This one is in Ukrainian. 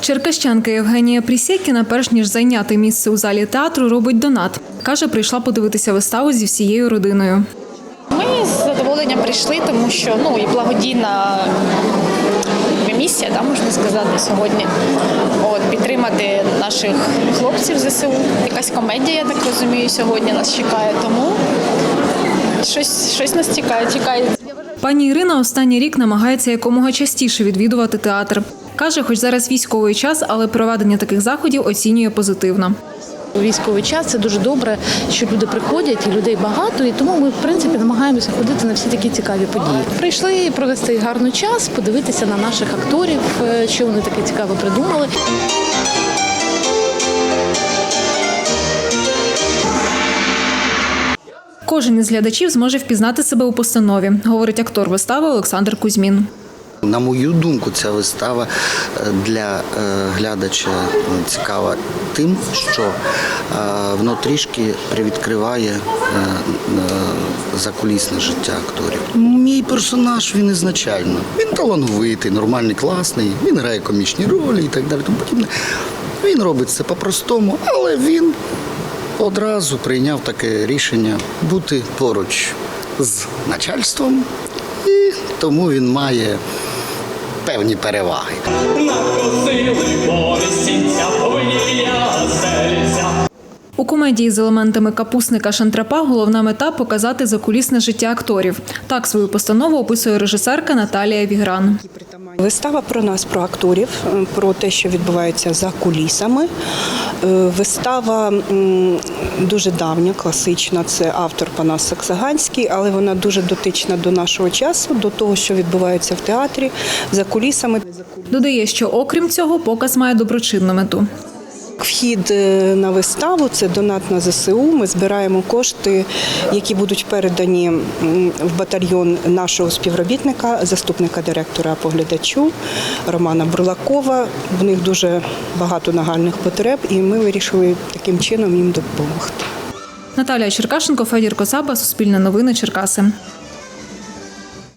Черкащанка Євгенія Прісєкіна, перш ніж зайняти місце у залі театру, робить донат. Каже, прийшла подивитися виставу зі всією родиною. Ми з задоволенням прийшли, тому що ну і благодійна місія, да, можна сказати, сьогодні. От підтримати наших хлопців ЗСУ. Якась комедія, я так розумію, сьогодні нас чекає. Тому щось, щось нас чекає, чекає. Пані Ірина останній рік намагається якомога частіше відвідувати театр. Каже, хоч зараз військовий час, але проведення таких заходів оцінює позитивно. У військовий час це дуже добре, що люди приходять, і людей багато, і тому ми в принципі намагаємося ходити на всі такі цікаві події. Прийшли провести гарний час, подивитися на наших акторів, е, що вони таке цікаве придумали. Кожен із глядачів зможе впізнати себе у постанові, говорить актор вистави Олександр Кузьмін. На мою думку, ця вистава е, для е, глядача е, цікава тим, що воно трішки привідкриває закулісне життя акторів. Мій персонаж він ізначально. Він талановитий, нормальний, класний, він грає комічні ролі і так далі. Тому подібне. Він робить це по-простому, але він одразу прийняв таке рішення бути поруч з начальством, і тому він має певні переваги. У комедії з елементами капусника Шантрапа головна мета показати закулісне життя акторів. Так свою постанову описує режисерка Наталія Вігран. Вистава про нас, про акторів, е, про те, що відбувається за кулісами. Е, Вистава дуже давня, класична. Це автор Панас Саксаганський, але вона дуже дотична до нашого часу, до того, що відбувається в театрі за кулісами. Додає, що окрім цього, показ має доброчинну мету. Вхід е, на виставу це донат на ЗСУ. Ми збираємо кошти, які будуть передані в батальйон нашого співробітника, заступника директора по глядачу Романа Бурлакова. В них дуже багато нагальних потреб, і ми вирішили таким чином їм допомогти. Наталія Черкашенко, Федір Косаба, Суспільне новини, Черкаси.